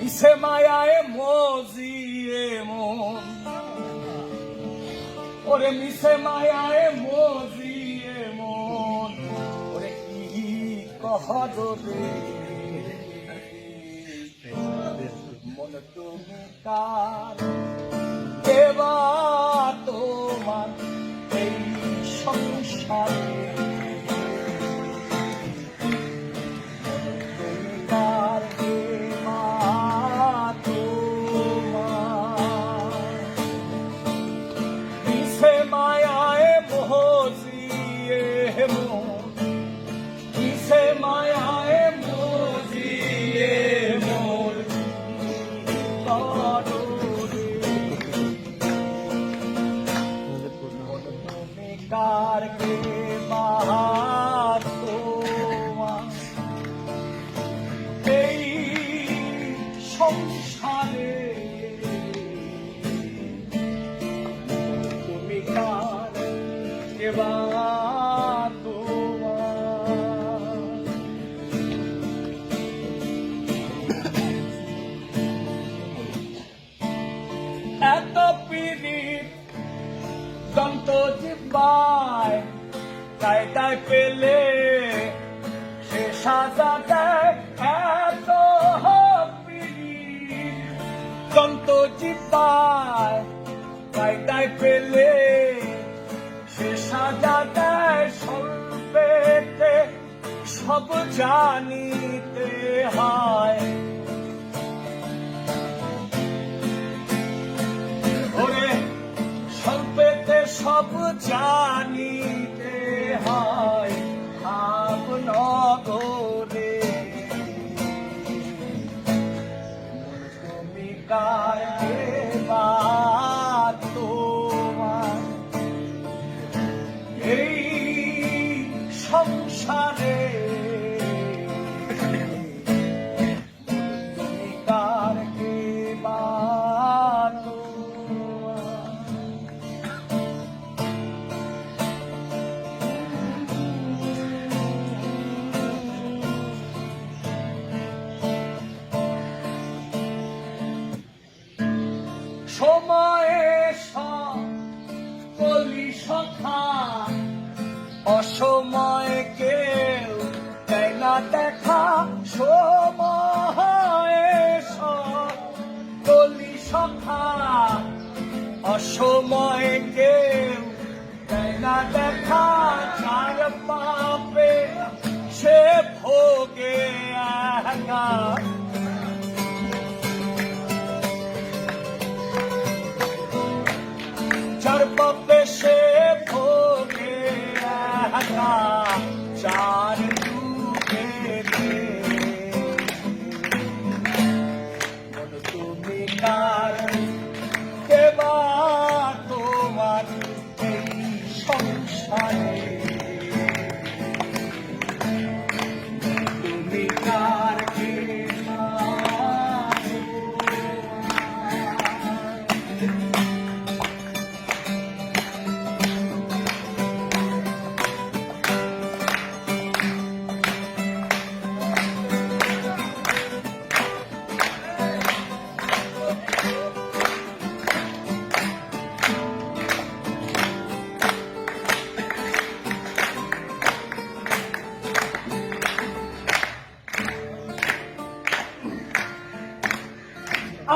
মিশে মায়ায় মজিয়ে মন। ওরে মিশে মায়ায় মজিয়ে মন। ওরে কি কহ মন তুমি কার দেবা তোমার এই সংসারে। তোমার এত পিরিত দন্ত জিব্বায় তাই তাই পেলে সে সাজা দেয়। এত পিরিত দন্ত জিব্বায় তাই তাই পেলে সাজা দেয় সব জানিতে হয়। ওরে স্বল্পেতে সব জানিতে অসময় কেউ দেয় না দেখা, সময়ে কলি সখা অসময় কেউ দেয় না দেখা চার পাপে সে ভোগে একা।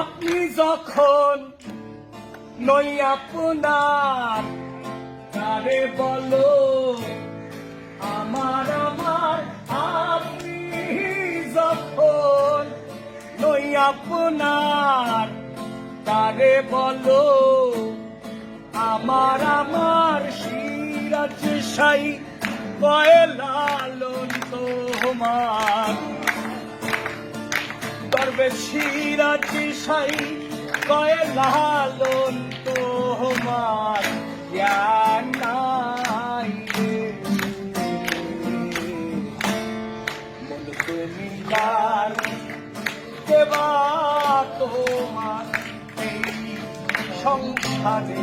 আপনি যখন নই আপনার তারে বলো, আমার আমার, আপনি যখন নই আপনার তারে বলো, আমার আমার সিরাজ সাই কয়লালন তোমার গর্বে সিরাজি সাই, কয়ে লালন তোমার জ্ঞান নাই মন তুমি কার, দেবা তোমার এই সংসারে।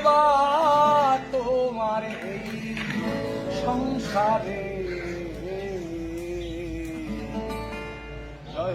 এবার তোমার এই সংসারে। জয়